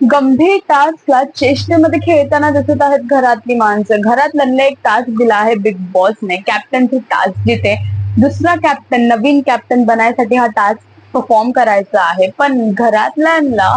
गंभीर टास्कला चेष्टेमध्ये खेळताना दिसत आहेत घरातली माणसं. घरातल्यांना एक टास्क दिला आहे बिग बॉसने कॅप्टनची टास्क जिथे दुसरा कॅप्टन नवीन कॅप्टन बनायसाठी हा टास्क परफॉर्म करायचा आहे. पण घरातल्यांना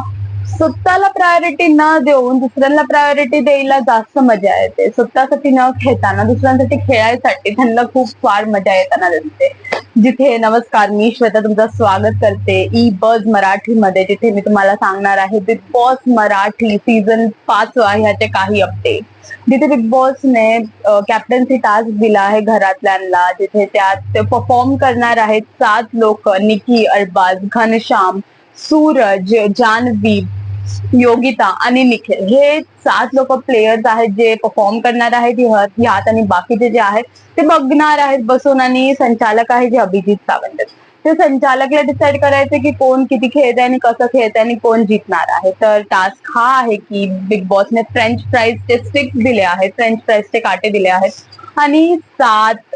स्वतःला प्रायोरिटी न देऊन दुसऱ्यांना प्रायोरिटी द्यायला जास्त मजा येते. स्वतःसाठी न खेळताना दुसऱ्यांसाठी खेळायसाठी त्यांना खूप फार मजा येताना दिसते. जिथे नमस्कार मी श्वेता तुमचं स्वागत करते. ई बज मराठी मध्ये जिथे मी तुम्हाला सांगणार आहे बिग बॉस मराठी सीझन पाच ह्याचे काही अपडेट जिथे बिग बॉसने कॅप्टन्सी टास्क दिला आहे घरातल्यांना. जिथे त्यात ते परफॉर्म करणार आहेत सात लोक निकी अरबाज घनश्याम सूरज जानवी योगिता आणि निखिल. हे सात लोक प्लेयर्स आहेत जे परफॉर्म करणार आहेत ह्यात आणि बाकीचे जे आहेत ते बघणार आहेत बसून आणि संचालक आहे जे अभिजित सावंत. ते संचालकला डिसाईड करायचे की कोण किती खेळत आहे आणि कसं खेळत आहे आणि कोण जिंकणार आहे. तर टास्क हा आहे की बिग बॉसने फ्रेंच फ्राईजचे स्टिक्स दिले आहेत फ्रेंच फ्राईजचे काटे दिले आहेत. आणि सात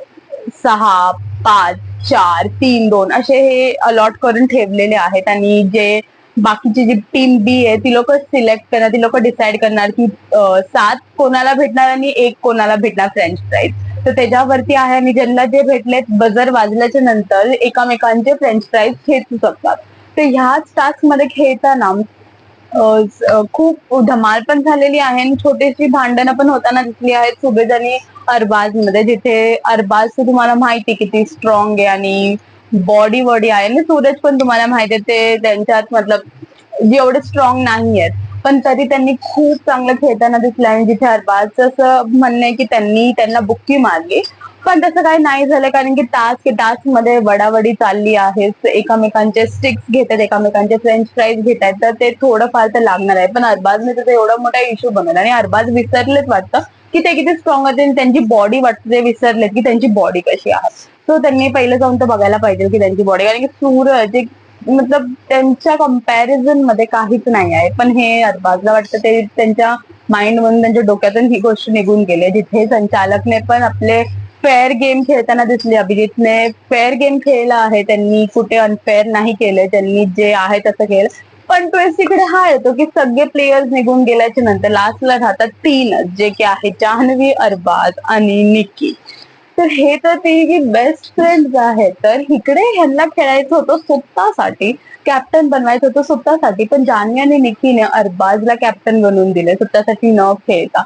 सहा पाच चार तीन दोन असे हे अलॉट करून ठेवलेले आहेत. आणि जे बाकीची जी टीम बी आहे ती लोक सिलेक्ट करणार ती लोक डिसाईड करणार की सात कोणाला भेटणार आणि एक कोणाला भेटणार फ्रेंच फ्राईज तर त्याच्यावरती आहे आणि ज्यांना जे भेटलेत बजर वाजल्याच्या नंतर एकामेकांचे फ्रेंच फ्राईज खेचू शकतात. तर ह्याच टास्कमध्ये खेळताना खूप धमाल पण झालेली आहे आणि छोटीशी भांडणं पण होताना दिसली आहेत सुबेज आणि अरबाजमध्ये जिथे अरबाज तुम्हाला माहिती किती स्ट्रॉंग आहे आणि बॉडी बॉडी आहे. आणि सूरज पण तुम्हाला माहिती आहे ते त्यांच्यात मतलब जेवढे स्ट्रॉंग नाही आहेत पण तरी त्यांनी खूप चांगलं खेळताना दिसलं आणि जिथे अरबाजचं असं म्हणणं आहे की त्यांनी त्यांना बुक्की मारली. पण तसं काही नाही झालं कारण की टास्क टास्कमध्ये वडावडी चालली आहे. एकामेकांचे स्टिक्स घेत आहेत एकामेकांचे फ्रेंच फ्राईज घेत आहेत तर ते थोडंफार तर लागणार आहे. पण अरबाजने त्याचा एवढा मोठा इश्यू बनवला आणि अरबाज विसरलेच वाटतं की ते किती स्ट्रॉंग होते आणि त्यांची बॉडी वाटते विसरलेत की त्यांची बॉडी कशी आहे. सो त्यांनी पहिलं जाऊन तर बघायला पाहिजे की त्यांची बॉडी कारण की सूरज एक मतलब त्यांच्या कंपॅरिझनमध्ये काहीच नाही आहे. पण हे अरबाजला वाटतं ते त्यांच्या माइंड मधून त्यांच्या डोक्यातून ही गोष्ट निघून गेली जिथे संचालकने पण आपले फेअर गेम खेळताना दिसले अभिजितने फेअर गेम खेळला आहे. त्यांनी कुठे अनफेअर नाही केलं. त्यांनी जे आहे तसं केलं. पण तो तिकडे हा येतो की सगळे प्लेयर्स निघून गेल्याच्यानंतर लास्टला राहतात तीनच. जे की आहे जान्हवी अरबाज आणि निकी. तर हे तर ते बेस्ट फ्रेंड्स आहेत. तर इकडे ह्यांना खेळायचं होतं स्वतःसाठी. कॅप्टन बनवायचं होतं स्वतःसाठी. पण जान्हवी आणि निकीने अरबाजला कॅप्टन बनवून दिले. स्वतःसाठी न खेळता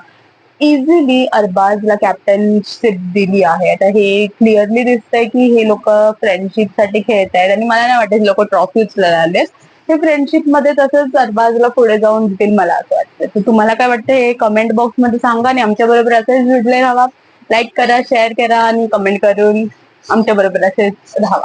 इझिली अरबाजला कॅप्टनशिप दिली आहे. आता हे क्लिअरली दिसतंय की हे लोक फ्रेंडशिपसाठी खेळत आहेत. आणि मला नाही वाटत हे लोक ट्रॉफी उचलायला हे फ्रेंडशिपमध्ये तसंच अरबाजला पुढे जाऊन देतील मला असं वाटतं. तर तुम्हाला काय वाटतं हे कमेंट बॉक्समध्ये सांगा आणि आमच्या बरोबर असेच जुडले राहा लाईक करा शेअर करा आणि कमेंट करून आमच्या बरोबर असेच राहा